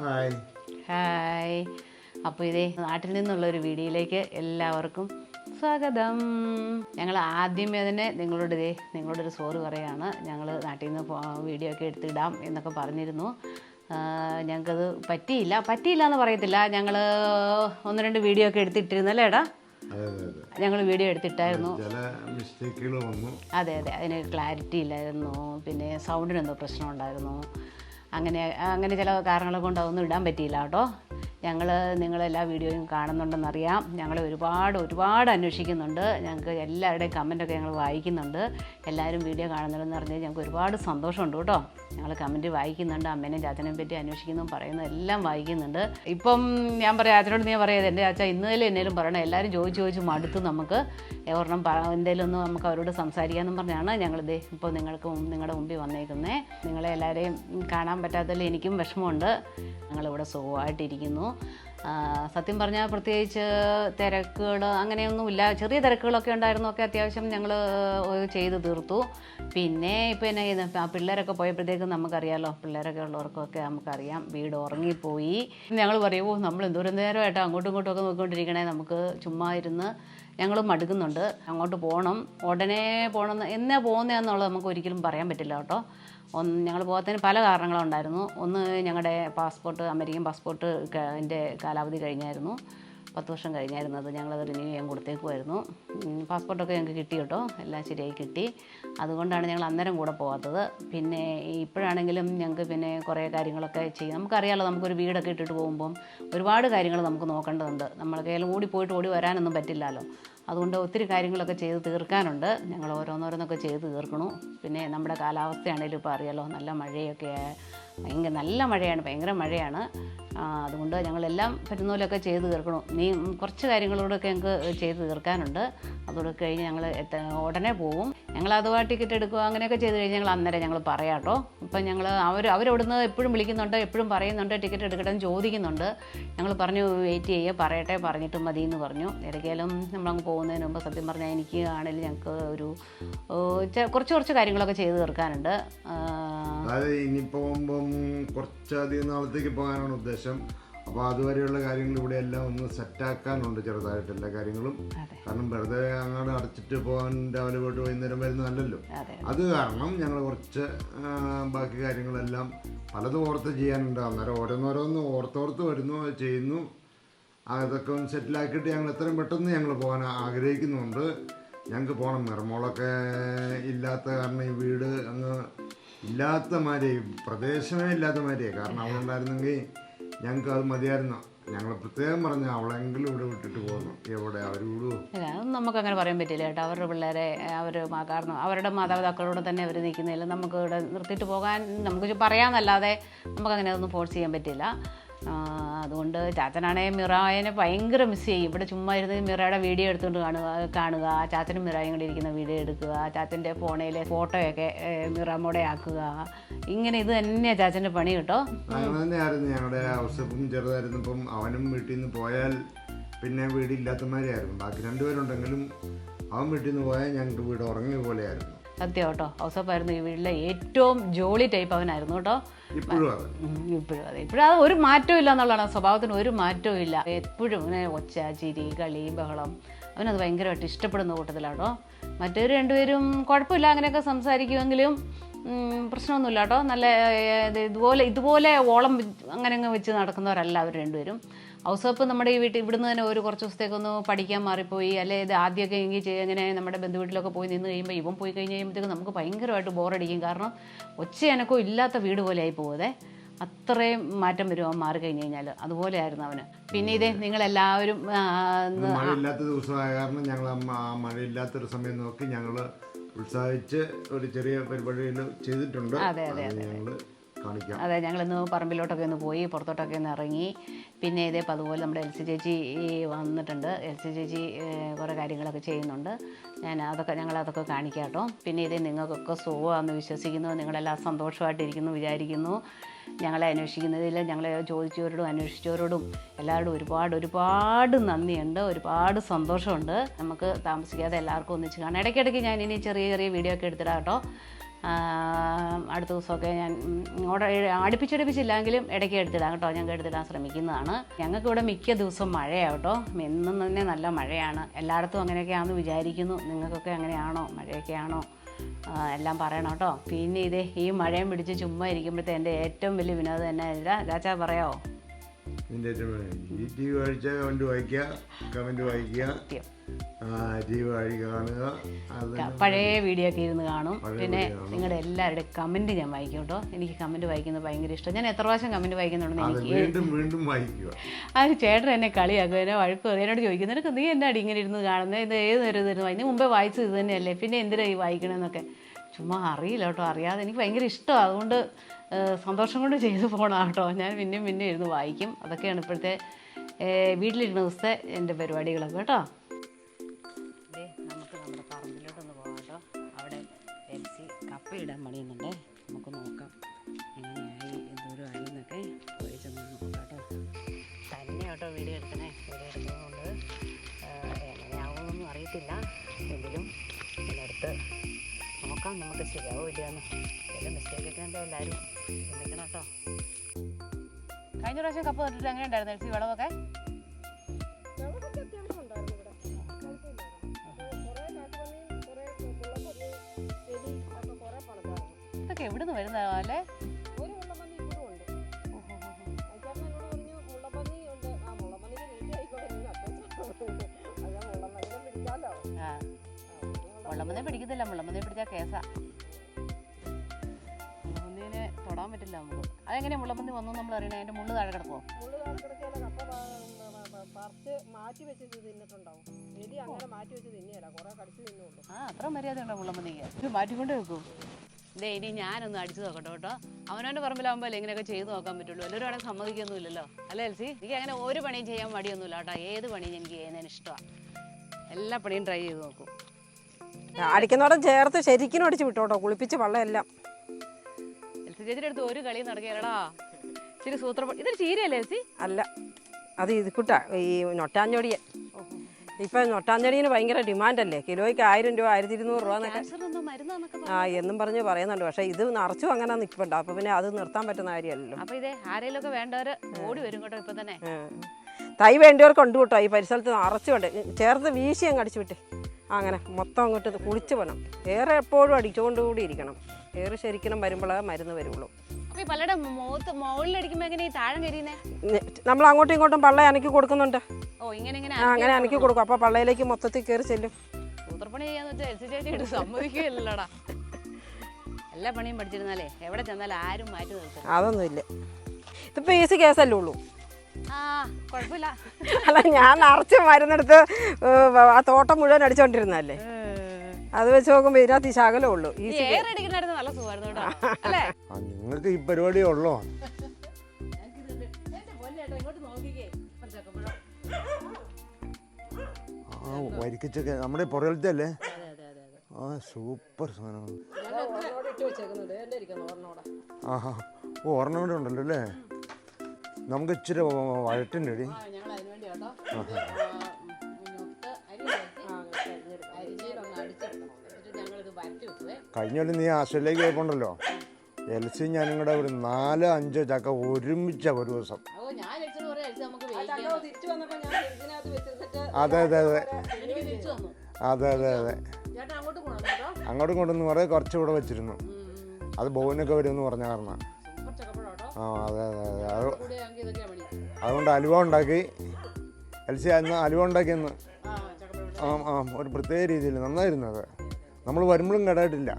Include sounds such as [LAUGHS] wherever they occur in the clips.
Hi hi അപ്പോൾ ഇതേ നാട്ടിൽ നിന്നുള്ള ഒരു വീഡിയോയിലേക്ക് എല്ലാവർക്കും സ്വാഗതം. ഞങ്ങൾ ആദ്യമേ തന്നെ നിങ്ങളോട് ഇതേ നിങ്ങളോടൊരു സോറി പറയാണ്. ഞങ്ങൾ നാട്ടിൽ നിന്ന് വീഡിയോ ഒക്കെ എടുത്തിടാം എന്നൊക്കെ പറഞ്ഞിരുന്നു. ഞങ്ങൾക്കത് പറ്റിയില്ല. പറ്റിയില്ല എന്ന് പറയത്തില്ല. ഞങ്ങൾ ഒന്ന് രണ്ട് വീഡിയോ ഒക്കെ എടുത്തിട്ടിരുന്നല്ലേ അതെ ഞങ്ങൾ വീഡിയോ എടുത്തിട്ടായിരുന്നു. അതെ അതെ. അതിന് ക്ലാരിറ്റി ഇല്ലായിരുന്നു. പിന്നെ സൗണ്ടിന് എന്തോ പ്രശ്നം ഉണ്ടായിരുന്നു. അങ്ങനെ അങ്ങനെ ചില കാരണങ്ങൾ കൊണ്ട് അതൊന്നും ഇടാൻ പറ്റിയില്ല കേട്ടോ. ഞങ്ങൾ നിങ്ങളെല്ലാ വീഡിയോയും കാണുന്നുണ്ടെന്നറിയാം. ഞങ്ങൾ ഒരുപാട് ഒരുപാട് അന്വേഷിക്കുന്നുണ്ട്. ഞങ്ങൾക്ക് എല്ലാവരുടെയും കമന്റൊക്കെ ഞങ്ങൾ വായിക്കുന്നുണ്ട്. എല്ലാവരും വീഡിയോ കാണുന്നുണ്ടെന്ന് പറഞ്ഞാൽ ഞങ്ങൾക്ക് ഒരുപാട് സന്തോഷമുണ്ട് കേട്ടോ. ഞങ്ങൾ കമന്റ് വായിക്കുന്നുണ്ട് അമ്മേനെയും ചാച്ചനെയും പറ്റി അന്വേഷിക്കുന്നു പറയുന്നു എല്ലാം വായിക്കുന്നുണ്ട്. ഇപ്പം ഞാൻ പറയാം അച്ഛനോട് നീ പറയാം എന്റെ അച്ഛൻ ഇന്നലെ എന്നേലും പറയണം എല്ലാവരും ചോദിച്ച് ചോദിച്ച് മടുത്തു നമുക്ക്. ഒരെണ്ണം എന്തെങ്കിലും ഒന്ന് നമുക്ക് അവരോട് സംസാരിക്കാമെന്നും പറഞ്ഞാണ് ഞങ്ങളിത് ഇപ്പോൾ നിങ്ങൾക്ക് നിങ്ങളുടെ മുമ്പിൽ വന്നേക്കുന്നത് നിങ്ങളെ എല്ലാവരെയും കാണാൻ പറ്റാത്തതിൽ എനിക്കും വിഷമമുണ്ട്. ഞങ്ങളിവിടെ സുഖമായിട്ടിരിക്കുന്നു. സത്യം പറഞ്ഞാൽ പ്രത്യേകിച്ച് തിരക്കുകൾ അങ്ങനെയൊന്നുമില്ല. ചെറിയ തിരക്കുകളൊക്കെ ഉണ്ടായിരുന്നു ഒക്കെ അത്യാവശ്യം ഞങ്ങൾ ചെയ്ത് തീർത്തു. പിന്നെ ഇപ്പോൾ എന്നെ ചെയ്യുന്നത് ആ പിള്ളേരൊക്കെ പോയപ്പോഴത്തേക്കും നമുക്കറിയാമല്ലോ പിള്ളേരൊക്കെ ഉള്ളവർക്കൊക്കെ നമുക്കറിയാം. വീട് ഉറങ്ങിപ്പോയി. ഞങ്ങൾ പറയുമോ നമ്മൾ എന്തോരം നേരമായിട്ടോ അങ്ങോട്ടും ഇങ്ങോട്ടും ഒക്കെ നോക്കിക്കൊണ്ടിരിക്കണേ. നമുക്ക് ചുമ്മാ ഇരുന്ന് ഞങ്ങൾ മടുക്കുന്നുണ്ട്. അങ്ങോട്ട് പോകണം ഉടനെ പോകണം എന്നാ പോകുന്നതെന്നുള്ളത് നമുക്ക് ഒരിക്കലും പറയാൻ പറ്റില്ല കേട്ടോ. ഒന്ന് ഞങ്ങൾ പോകാത്തതിന് പല കാരണങ്ങളുണ്ടായിരുന്നു. ഒന്ന് ഞങ്ങളുടെ പാസ്പോർട്ട് അമേരിക്കൻ പാസ്പോർട്ട് എന്റെ കാലാവധി കഴിഞ്ഞായിരുന്നു. പത്ത് വർഷം കഴിഞ്ഞായിരുന്നു. അത് ഞങ്ങളത് റിന്യൂ ചെയ്യാൻ കൊടുത്തേക്കുമായിരുന്നു പാസ്പോർട്ടൊക്കെ ഞങ്ങൾക്ക് കിട്ടി കേട്ടോ. എല്ലാം ശരിയായി കിട്ടി. അതുകൊണ്ടാണ് ഞങ്ങൾ അന്നേരം കൂടെ പോകാത്തത് പിന്നെ ഇപ്പോഴാണെങ്കിലും ഞങ്ങൾക്ക് പിന്നെ കുറേ കാര്യങ്ങളൊക്കെ ചെയ്യും. നമുക്കറിയാമല്ലോ നമുക്കൊരു വീടൊക്കെ ഇട്ടിട്ട് പോകുമ്പം ഒരുപാട് കാര്യങ്ങൾ നമുക്ക് നോക്കേണ്ടതുണ്ട്. നമ്മൾ കയ്യിലും ഓടി പോയിട്ട് ഓടി വരാനൊന്നും പറ്റില്ലല്ലോ. അതുകൊണ്ട് ഒത്തിരി കാര്യങ്ങളൊക്കെ ചെയ്ത് തീർക്കാനുണ്ട്. ഞങ്ങൾ ഓരോന്നോരോന്നൊക്കെ ചെയ്ത് തീർക്കണു. പിന്നെ നമ്മുടെ കാലാവസ്ഥയാണെങ്കിലും ഇപ്പോൾ അറിയാലോ നല്ല മഴയൊക്കെ ഭയങ്കര നല്ല മഴയാണ് ഭയങ്കര മഴയാണ്. അതുകൊണ്ട് ഞങ്ങളെല്ലാം പറ്റുന്ന പോലെയൊക്കെ ചെയ്ത് തീർക്കണം. നീ കുറച്ച് കാര്യങ്ങളോടൊക്കെ ഞങ്ങൾക്ക് ചെയ്ത് തീർക്കാനുണ്ട്. അതോടെ കഴിഞ്ഞ് ഞങ്ങൾ ഉടനെ പോവും. ഞങ്ങൾ അഥവാ ടിക്കറ്റ് എടുക്കുക അങ്ങനെയൊക്കെ ചെയ്ത് കഴിഞ്ഞ് ഞങ്ങൾ അന്നേരം ഞങ്ങൾ പറയാം കേട്ടോ. ഇപ്പം ഞങ്ങൾ അവർ അവരവിടുന്ന് എപ്പോഴും വിളിക്കുന്നുണ്ട് എപ്പോഴും പറയുന്നുണ്ട് ടിക്കറ്റ് എന്ന് ചോദിക്കുന്നുണ്ട്. ഞങ്ങൾ പറഞ്ഞു വെയിറ്റ് ചെയ്യുക പറയട്ടെ പറഞ്ഞിട്ട് മതി എന്ന് പറഞ്ഞു. ഇടയ്ക്കാലും നമ്മളങ്ങ് പോകുന്നതിന് മുമ്പ് സത്യം പറഞ്ഞാൽ എനിക്ക് ആണെങ്കിലും ഞങ്ങൾക്ക് ഒരു കുറച്ച് കുറച്ച് കാര്യങ്ങളൊക്കെ ചെയ്ത് തീർക്കാനുണ്ട്. ഇനി പോകുമ്പം കുറച്ചധികം നാളത്തേക്ക് പോകാനാണ് ഉദ്ദേശം. അപ്പോൾ അതുവരെയുള്ള കാര്യങ്ങൾ ഇവിടെ എല്ലാം ഒന്ന് സെറ്റാക്കാനുണ്ട് ചെറുതായിട്ട് എല്ലാ കാര്യങ്ങളും. കാരണം വെറുതെ അങ്ങോട്ട് അടച്ചിട്ട് പോകാൻ രാവിലെ പോയിട്ട് വൈകുന്നേരം വരുന്നതല്ലല്ലോ. അതെ അത്. കാരണം ഞങ്ങൾ കുറച്ച് ബാക്കി കാര്യങ്ങളെല്ലാം പലതും ഓർത്ത് ചെയ്യാനുണ്ട്. അന്നേരം ഓരോന്നോരോന്ന് ഓർത്തോർത്ത് വരുന്നു അത് ചെയ്യുന്നു അതൊക്കെ ഒന്ന് സെറ്റിലാക്കിയിട്ട് ഞങ്ങൾ എത്രയും പെട്ടെന്ന് ഞങ്ങൾ പോകാൻ ആഗ്രഹിക്കുന്നുണ്ട്. ഞങ്ങൾക്ക് പോകണം നിറമോളൊക്കെ ഇല്ലാത്ത കാരണം ഈ വീട് അങ്ങ് ഇല്ലാത്ത പ്രദേശമേ ഇല്ലാത്ത മാതിരിയേ കാരണം അവളുണ്ടായിരുന്നെങ്കിൽ ഞങ്ങൾക്ക് അത് മതിയായിരുന്നു. ഞങ്ങൾ പ്രത്യേകം പറഞ്ഞു അവളെങ്കിലും ഇവിടെ വിട്ടിട്ട് പോകുന്നു. എവിടെ? അവർ നമുക്ക് അങ്ങനെ പറയാൻ പറ്റില്ല കേട്ടോ. അവരുടെ പിള്ളേരെ അവർ കാരണം അവരുടെ മാതാപിതാക്കളോട് തന്നെ അവർ നിൽക്കുന്നില്ല നമുക്ക് ഇവിടെ നിർത്തിയിട്ട് പോകാൻ നമുക്ക് പറയാമെന്നല്ലാതെ നമുക്കങ്ങനെ ഒന്നും ഫോഴ്സ് ചെയ്യാൻ പറ്റില്ല. അതുകൊണ്ട് ചാച്ചനാണെങ്കിൽ മിറായനെ ഭയങ്കര മിസ് ചെയ്യും. ഇവിടെ ചുമ്മാ ഇരുന്ന് മിറയുടെ വീഡിയോ എടുത്തുകൊണ്ട് കാണുക കാണുക ചാച്ചനും മിറായും കൂടി ഇരിക്കുന്ന വീഡിയോ എടുക്കുക ചാച്ചന്റെ ഫോണിലെ ഫോട്ടോയൊക്കെ മിറാമോടെ ആക്കുക. ഇങ്ങനെ ഇത് തന്നെയാണ് ചാച്ചന്റെ പണി കേട്ടോ. അങ്ങനെ തന്നെയായിരുന്നു ഞങ്ങളുടെ അവസരവും ചെറുതായിരുന്നപ്പം അവനും വീട്ടിൽ നിന്ന് പോയാൽ പിന്നെ വീടില്ലാത്തമാരായിരുന്നു ബാക്കി രണ്ടുപേരുണ്ടെങ്കിലും അവൻ വീട്ടിൽ നിന്ന് പോയാൽ ഞങ്ങൾക്ക് വീട് ഉറങ്ങിയ പോലെയായിരുന്നു. സത്യം കേട്ടോ. ഔസപ്പായിരുന്നു ഈ വീട്ടിലെ ഏറ്റവും ജോളി ടൈപ്പ് അവനായിരുന്നു കേട്ടോ. ഇപ്പോഴും അത്. ഉം, ഇപ്പോഴും അതെ. ഇപ്പോഴും അത് ഒരു മാറ്റവും ഇല്ല എന്നുള്ളതാണ്. സ്വഭാവത്തിന് ഒരു മാറ്റവും ഇല്ല. എപ്പോഴും ഇങ്ങനെ ഒച്ച ചിരി കളി ബഹളം. അവനത് ഭയങ്കരമായിട്ട് ഇഷ്ടപ്പെടുന്ന കൂട്ടത്തിലാട്ടോ മറ്റൊരു രണ്ടുപേരും കുഴപ്പമില്ല. അങ്ങനെയൊക്കെ സംസാരിക്കുമെങ്കിലും പ്രശ്നമൊന്നുമില്ല കേട്ടോ. നല്ല ഇതുപോലെ ഇതുപോലെ ഓളം അങ്ങനെ അങ്ങ് വെച്ച് നടക്കുന്നവരല്ല അവർ രണ്ടുപേരും. ഔസപ്പ് നമ്മുടെ ഈ വീട്ടിൽ ഇവിടുന്ന് തന്നെ ഒരു കുറച്ച് ദിവസത്തേക്കൊന്ന് പഠിക്കാൻ മാറിപ്പോയി. അല്ലെ ഇത് ആദ്യമൊക്കെ എങ്കിൽ ഇങ്ങനെ നമ്മുടെ ബന്ധുവീട്ടിലൊക്കെ പോയി നിന്ന് കഴിയുമ്പോൾ ഇവൻ പോയി കഴിഞ്ഞ് കഴിയുമ്പോഴത്തേക്ക് നമുക്ക് ഭയങ്കരമായിട്ട് ബോറടിക്കും. കാരണം ഒച്ച എനക്കോ ഇല്ലാത്ത വീട് പോലെ ആയി പോകുവതേ അത്രയും മാറ്റം വരും അവൻ മാറി കഴിഞ്ഞ് കഴിഞ്ഞാൽ അതുപോലെയായിരുന്നു അവന്. പിന്നെ ഇതേ നിങ്ങൾ എല്ലാവരും മഴയില്ലാത്ത ദിവസമായ കാരണം ഞങ്ങൾ മഴയില്ലാത്തൊരു സമയം നോക്കി ഞങ്ങൾ ഉത്സാഹിച്ച് ഒരു ചെറിയ പരിപാടിയിൽ ചെയ്തിട്ടുണ്ട്. അതെ, അതെ, അതെ കാണിക്കാം. അതെ ഞങ്ങളിന്ന് പറമ്പിലോട്ടൊക്കെ ഒന്ന് പോയി പുറത്തോട്ടൊക്കെ ഒന്ന് ഇറങ്ങി. പിന്നെ ഇതേ അതുപോലെ നമ്മുടെ എൽ സി ചേച്ചി വന്നിട്ടുണ്ട്. എൽ സി ചേച്ചി കുറേ കാര്യങ്ങളൊക്കെ ചെയ്യുന്നുണ്ട്. ഞാൻ അതൊക്കെ ഞങ്ങൾ അതൊക്കെ കാണിക്കാം കേട്ടോ പിന്നെ ഇതേ നിങ്ങൾക്കൊക്കെ സുഖമാണെന്ന് വിശ്വസിക്കുന്നു. നിങ്ങളെല്ലാം സന്തോഷമായിട്ടിരിക്കുന്നു വിചാരിക്കുന്നു. ഞങ്ങളെ അന്വേഷിക്കുന്നതിൽ ഞങ്ങളെ ചോദിച്ചവരോടും അന്വേഷിച്ചവരോടും എല്ലാവരോടും ഒരുപാട് ഒരുപാട് നന്ദിയുണ്ട്. ഒരുപാട് സന്തോഷമുണ്ട്. നമുക്ക് താമസിക്കാതെ എല്ലാവർക്കും ഒന്നിച്ച് കാണാം. ഇടയ്ക്കിടയ്ക്ക് ഞാൻ ഇനി ചെറിയ ചെറിയ വീഡിയോ ഒക്കെ എടുത്തിടാം കേട്ടോ. അടുത്ത ദിവസമൊക്കെ ഞാൻ ഓർഡർ അടുപ്പിച്ചടുപ്പിച്ചില്ലെങ്കിലും ഇടയ്ക്ക് എടുത്തിടാം കേട്ടോ. ഞങ്ങൾക്ക് എടുത്തിടാൻ ശ്രമിക്കുന്നതാണ്. ഞങ്ങൾക്ക് ഇവിടെ മിക്ക ദിവസവും മഴയാണ് കേട്ടോ. എന്നും തന്നെ നല്ല മഴയാണ്. എല്ലായിടത്തും അങ്ങനെയൊക്കെയാണെന്ന് വിചാരിക്കുന്നു. നിങ്ങൾക്കൊക്കെ അങ്ങനെയാണോ? മഴയൊക്കെയാണോ? എല്ലാം പറയണം കേട്ടോ. പിന്നെ ഇതേ ഈ മഴയും പിടിച്ച് ചുമ്മാ ഇരിക്കുമ്പോഴത്തെ എന്റെ ഏറ്റവും വലിയ വിനോദം തന്നെ ചാച്ചാ പറയാമോ ഈ ടി വി വായിച്ചാൽ കമന്റ് വായിക്കുക കമന്റ് വായിക്കുക. സത്യം. ടി വി വഴി കാണുക. പഴയ വീഡിയോ ഒക്കെ ഇരുന്ന് കാണും. പിന്നെ. നിങ്ങളുടെ എല്ലാവരുടെയും കമന്റ് ഞാൻ വായിക്കും കേട്ടോ. എനിക്ക് കമന്റ് വായിക്കുന്നത് ഭയങ്കര ഇഷ്ടം. ഞാൻ എത്ര പ്രാവശ്യം കമന്റ് വായിക്കുന്നുണ്ടെന്ന് അത് എനിക്ക് വീണ്ടും വീണ്ടും വായിക്കുക. ആ ഒരു ചേട്ടൻ എന്നെ കളിയാക്കും. എന്നെ വഴക്ക്. എന്നോട് ചോദിക്കും നിനക്ക് നീ എന്നാടി ഇങ്ങനെ ഇരുന്ന് കാണുന്നത് ഇത് ഏത് നേരം ഇരുന്ന് വായിക്കുന്നത് മുമ്പേ വായിച്ചത് ഇത് തന്നെയല്ലേ? പിന്നെ എന്തിനാ ഈ വായിക്കണമെന്നൊക്കെ ചുമ്മാ അറിയില്ല കേട്ടോ. അറിയാതെ എനിക്ക് ഭയങ്കര ഇഷ്ടമാണ് അതുകൊണ്ട് സന്തോഷം കൊണ്ട് ചെയ്തു പോകണം കേട്ടോ. ഞാൻ പിന്നെയും പിന്നെയും ഇരുന്ന് വായിക്കും. അതൊക്കെയാണ് ഇപ്പോഴത്തെ വീട്ടിലിരുന്ന ദിവസത്തെ എന്റെ പരിപാടികളൊക്കെ കേട്ടോ. നോക്കാം നമുക്ക് എന്ന്. ഇല്ലയെന്ന്. മിസ്റ്റേക്ക് മിസ്റ്റേക്കൊക്കെ ഉണ്ട് എല്ലാവരും ശ്രമിക്കണം കേട്ടോ. കഴിഞ്ഞ പ്രാവശ്യം കപ്പ് നട്ടിട്ട് എങ്ങനെ ഉണ്ടായിരുന്നു എൽസി വിളവൊക്കെ? എവിടുന്ന് അത്യാവശ്യം ഉണ്ടായിരുന്നു മുള്ളമ്മനെ പിടിക്കത്തില്ല മുള്ളമ്മനെ പിടിച്ചാൽ കേസാ. മുള്ളമ്മന്തിനെ തൊടാൻ പറ്റില്ല നമുക്ക്. അതെങ്ങനെയാ മുള്ളമ്മന്തി വന്നു നമ്മൾ അറിയണേ അതിന്റെ മുള്ളു താഴെ കിടക്കുമോ പറിച്ച് മാറ്റി വെച്ച് ഇത് തിന്നിട്ടുണ്ടാവും. എലി അങ്ങനെ മാറ്റി വെച്ച് തിന്നിയല്ല കുറേ കടിച്ച് തിന്നുള്ളൂ. ആ അത്ര മര്യാദ ഉണ്ടോ മുള്ളമ്മന്തിക്ക് ഇത് മാറ്റിക്കൊണ്ട് വെക്കൂ. ദേ ഇനി ഞാനൊന്ന് അടിച്ചു നോക്കട്ടെ കേട്ടോ. അവനവന്റെ പറമ്പിലാകുമ്പോൾ ഇങ്ങനെയൊക്കെ ചെയ്തു നോക്കാൻ പറ്റുള്ളൂ. എല്ലാവരും അവിടെ സമ്മതിക്കൊന്നുമില്ലല്ലോ. അല്ലേ എൽസി? എനിക്ക് അങ്ങനെ ഒരു പണിയും ചെയ്യാൻ മടിയൊന്നുമില്ല കേട്ടോ. ഏത് പണിയും എനിക്ക് ചെയ്യുന്നതിന് ഇഷ്ടമാണ് എല്ലാ പണിയും ട്രൈ ചെയ്ത് നോക്കും. അടിക്കുന്നോടെ ചേർത്ത് ശരിക്കും അടിച്ച് വിട്ടോട്ടോ കുളിപ്പിച്ച് വെള്ളമെല്ലാം. എല്ലാം ചേച്ചിയുടെ അടുത്ത് ഒരു കളി നടക്കുകയല്ലടാ ഇച്ചിരി സൂത്ര ഇതൊരു ചീരയല്ലേ അല്ല അത് ഇത് കുട്ടാ ഈ നൊട്ടാഞ്ഞൊടിയൻ ഇപ്പൊ നൊട്ടാഞ്ചോടിയന് ഭയങ്കര ഡിമാൻഡ് അല്ലേ കിലോയ്ക്ക് ആയിരം രൂപ ആയിരത്തി ഇരുന്നൂറ് രൂപ എന്നൊക്കെ. ആ എന്നും പറഞ്ഞ് പറയുന്നുണ്ട് പക്ഷെ ഇത് നിറച്ചു അങ്ങനെ നിൽക്കണ്ട അപ്പൊ പിന്നെ അത് നിർത്താൻ പറ്റുന്ന കാര്യമല്ലല്ലോ. അപ്പൊ ഇതേ ആരെങ്കിലും ഒക്കെ വേണ്ടവര് ഓടി വരും കേട്ടോ ഇപ്പൊ തന്നെ. തൈ വേണ്ടവർക്ക് ഉണ്ട് കേട്ടോ ഈ പരിസരത്ത് നിറച്ചുണ്ട്. ചേർത്ത് വീശി അങ്ങ് അടിച്ചു വിട്ടേ. അങ്ങനെ മൊത്തം അങ്ങോട്ട് ഇത് കുളിച്ച് പോകണം ഏറെ എപ്പോഴും അടിച്ചുകൊണ്ട് കൂടി ഇരിക്കണം. ഏറെ ശരിക്കണം വരുമ്പോഴേ മരുന്ന് വരുള്ളൂ. മുഖത്ത് നമ്മൾ അങ്ങോട്ടും ഇങ്ങോട്ടും പള്ള അനക്കി കൊടുക്കുന്നുണ്ട്. ഓ ഇങ്ങനെ ഇങ്ങനെ അങ്ങനെ അനക്കി കൊടുക്കും. അപ്പോൾ പള്ളയിലേക്ക് മൊത്തത്തിൽ കയറി ചെല്ലും. സൂത്രപ്പണി ചെയ്യാന്ന് വെച്ചാൽ ഇട്ട് സമ്മതിക്കുകയല്ലടാ എല്ലാ പണിയും പഠിച്ചിരുന്നാലേ എവിടെ ചെന്നാലും ആരും മാറ്റി നിർത്തും അതൊന്നുമില്ല. ഇതിപ്പോൾ ഈസി കേസല്ലേ ഉള്ളൂ. അല്ല ഞാൻ നിറച്ച് മരുന്നെടുത്ത് ആ തോട്ടം മുഴുവൻ അടിച്ചോണ്ടിരുന്നല്ലേ അത് വെച്ച് നോക്കുമ്പോ ഇതിനകത്ത് ഈ ശകലേ ഉള്ളൂ ഈ അല്ലേ? നിങ്ങൾക്ക് ഈ പരിപാടി ഉള്ളോ? ഇങ്ങോട്ട് നോക്കിക്കേ ആ വരിക്കച്ചൊക്കെ നമ്മുടെ പുറകിലത്തെ അല്ലേ അതെ അതെ അതെ അതെ ആ സൂപ്പർ സാധനമാണ് ഓർണമെന്റ് ഉണ്ടല്ലോ എന്റെ നമുക്ക് ഇച്ചിരി വഴറ്റിന്റെ അടി കഴിഞ്ഞ കൊല്ലം നീ ആശയിലേക്ക് പോയപ്പോണ്ടല്ലോ. എൽസി ഞാനും കൂടെ ഒരു നാലോ അഞ്ചോ ചക്ക ഒരുമിച്ച ഒരു ദിവസം. അതെ അതെ അതെ. അതെ അതെ അതെ. അങ്ങോട്ട് കൊണ്ടുവന്ന് കുറേ കുറച്ച് ഇവിടെ വെച്ചിരുന്നു. അത് ബോനൊക്കെ വരുമെന്ന് പറഞ്ഞ കാരണം ആ അതെ അതെ അതെ. അതുകൊണ്ട് അലുവ ഉണ്ടാക്കി. എൽസി അന്ന് അലുവ ഉണ്ടാക്കിയെന്ന് ആ ആ ആ ഒരു പ്രത്യേക രീതിയിൽ. നന്നായിരുന്നു അത്. നമ്മൾ വരുമ്പോഴും കേടായിട്ടില്ല.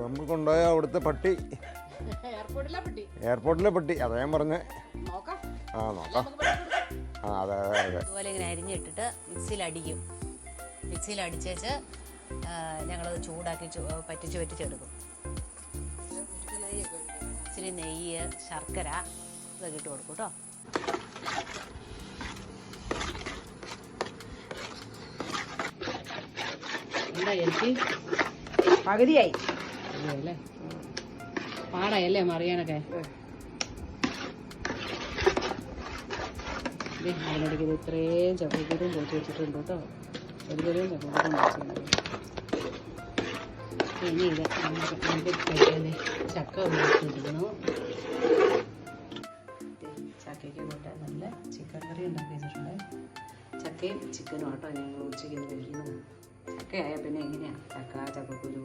നമ്മൾ കൊണ്ടുപോയ അവിടുത്തെ [LAUGHS] പട്ടി. എയർപോർട്ടിലെ പട്ടി? അതാ ഞാൻ പറഞ്ഞേ. നോക്കാം. ആ നോക്കാം. ആ അതെ അതെ അതെ. അതുപോലെ ഇങ്ങനെ അരിഞ്ഞിട്ടിട്ട് മിക്സിയിൽ അടിക്കും. മിക്സിയിൽ അടിച്ചേച്ച് ഞങ്ങളത് ചൂടാക്കി പറ്റിച്ച് പറ്റിച്ചെടുക്കും ഇച്ചിരി നെയ്യ് ശർക്കര ഇതൊക്കെ ഇട്ട് കൊടുക്കും കേട്ടോ. പകുതിയായി. പാടായല്ലേ മറിയാനൊക്കെ? അതിനിടയ്ക്ക് ഇത് ഇത്രയും ചക്കക്കുരും പൊളിച്ച് വെച്ചിട്ടുണ്ട് കേട്ടോ. ഒരു ചെറിയ പൊളിച്ചിട്ടുണ്ട് ഇനി ഇത് നമുക്ക് ചക്ക ഉപയോഗിച്ചിരിക്കുന്നു ചക്കയ്ക്ക് കൂട്ടാൻ നല്ല ചിക്കൻ കറി ഉണ്ടാക്കി വെച്ചിട്ടുണ്ട് ചക്കയും ചിക്കനും ആട്ടോ ഞങ്ങൾ ഉച്ചയ്ക്ക് കഴിക്കുന്നത് ചക്കയായ പിന്നെ എങ്ങനെയാണ് ചക്ക ചക്കക്കുരു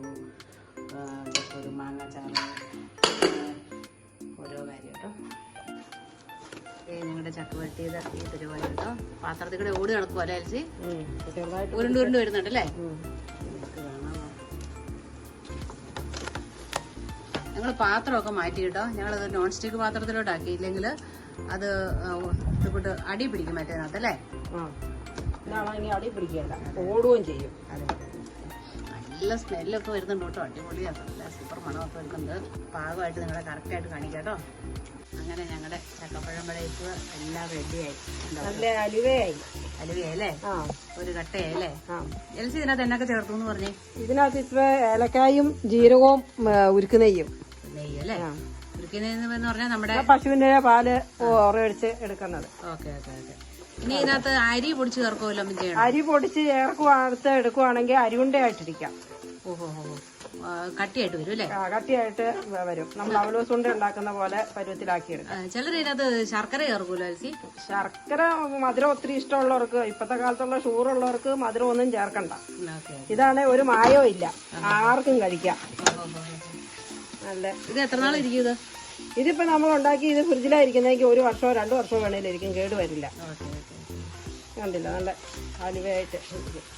ചക്കക്കുരു മാങ്ങ ചാറ് ഓരോ കാര്യം കേട്ടോ ഞങ്ങളുടെ ചക്ക വെട്ടിയത് ഈ പരിപാടി കേട്ടോ പാത്രത്തിൽ കൂടെ ഓടി നടക്കും അല്ലേ അലസി ഉം. ചെറുതായിട്ട് ഉരുണ്ട് ഉരുണ്ട് വരുന്നുണ്ടല്ലേ ഞങ്ങൾ പാത്രമൊക്കെ മാറ്റി കേട്ടോ ഞങ്ങളത് നോൺ സ്റ്റിക്ക് പാത്രത്തിലോട്ടാക്കി ഇല്ലെങ്കിൽ അത് ഇതുകൊണ്ട് അടി പിടിക്കും മറ്റേതിനകത്ത് അല്ലേ? ഇതാണെങ്കിൽ അടി പിടിക്കേണ്ട. ഓടുകയും ചെയ്യും. അതെ. നല്ല സ്മെല്ലൊക്കെ വരുന്നുണ്ട് കേട്ടോ. അടിപൊളിയാണ് നല്ല സൂപ്പർ മണമൊക്കെ വരുന്നുണ്ട്. പാകമായിട്ട് നിങ്ങളെ കറക്റ്റായിട്ട് കാണിക്കാം കേട്ടോ. അങ്ങനെ ഞങ്ങളുടെ ചക്കപ്പഴം പഴയപ്പ് എല്ലാം റെഡിയായി നല്ല അലുവയായി. അലുവയല്ലേ ഒരു കട്ടയല്ലേ എൽസി ഇതിനകത്ത് എന്നൊക്കെ ചേർത്തു എന്ന് പറഞ്ഞേ? ഇതിനകത്ത് ഇത്ര ഏലക്കായും ജീരകവും ഉരുക്ക് നെയ്യും അല്ലേ ആ. ഉരുക്കുന്നതെന്ന് പറഞ്ഞാൽ നമ്മുടെ പശുവിന്റെ പാൽ ഉറവടിച്ച് എടുക്കുന്നത്. Okay okay okay. ഇനി ഇതിനകത്ത് അരി പൊടിച്ച് ചേർക്കുമല്ലോ അരി പൊടിച്ച് ചേർക്കുവാടുത്ത് എടുക്കുവാണെങ്കിൽ അരിയുണ്ടയായിട്ടിരിക്കാം ഓഹോ കട്ടിയായിട്ട് വരും അല്ലേ? കട്ടിയായിട്ട് വരും. നമ്മൾ അവലോസ് കൊണ്ട് ഉണ്ടാക്കുന്ന പോലെ പരുവത്തിലാക്കി എടുക്കാം. ചിലർ ഇതിനകത്ത് ശർക്കര ചേർക്കൂലോ അൽസി? ശർക്കര മധുരം ഒത്തിരി ഇഷ്ടമുള്ളവർക്ക് ഇപ്പത്തെ കാലത്തുള്ള ഷുഗറുള്ളവർക്ക് മധുരം ഒന്നും ചേർക്കണ്ട. ഇതാണ് ഒരു മായവും ഇല്ല. ആർക്കും കഴിക്കാം. നല്ല ഇത് എത്ര നാൾ ഇരിക്കും ഇത്? ഇതിപ്പോ നമ്മൾ ഉണ്ടാക്കി ഇത് ഫ്രിഡ്ജിലായിരിക്കുന്നെങ്കിൽ ഒരു വർഷമോ രണ്ടു വർഷമോ വേണേലിരിക്കും കേട് വരില്ല. കണ്ടില്ല? നല്ല അലുവയായിട്ട്. ഗസ്റ്റ്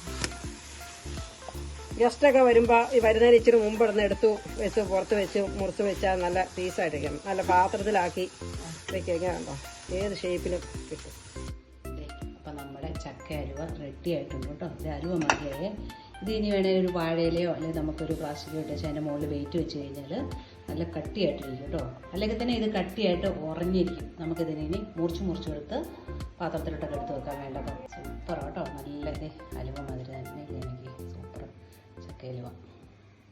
ഗസ്റ്റൊക്കെ വരുമ്പോൾ ഈ വരുന്നതിന് ഇച്ചിരി മുമ്പ് ഇടുന്ന് എടുത്തു വെച്ച് പുറത്ത് വെച്ച് മുറിച്ച് വെച്ചാൽ നല്ല പീസായിട്ടിരിക്കണം നല്ല പാത്രത്തിലാക്കി വെക്കുക കണ്ടോ ഏത് ഷേപ്പിലും കിട്ടും. അപ്പം നമ്മുടെ ചക്ക അലുവ റെഡി ആയിട്ടുണ്ട് കേട്ടോ. അലുവ മതിയായേ. ഇത് ഇനി വേണേൽ ഒരു വാഴയിലയോ അല്ലെങ്കിൽ നമുക്കൊരു പ്ലാസ്റ്റിക് ഇട്ട് വെച്ച് അതിന്റെ മുകളിൽ വെയിറ്റ് വെച്ച് കഴിഞ്ഞാൽ നല്ല കട്ടിയായിട്ടിരിക്കും കേട്ടോ. അല്ലെങ്കിൽ തന്നെ ഇത് കട്ടിയായിട്ട് ഉറഞ്ഞിരിക്കും നമുക്കിതിനെ ഇനി മുറിച്ച് മുറിച്ചെടുത്ത് പാത്രത്തിലോട്ടൊക്കെ എടുത്ത് വെക്കാൻ വേണ്ടപ്പോൾ സൂപ്പർ കേട്ടോ. നല്ല ഇത് അലുവ മാതിരി തന്നെ. എനിക്ക് സൂപ്പർ ചക്ക അലുവ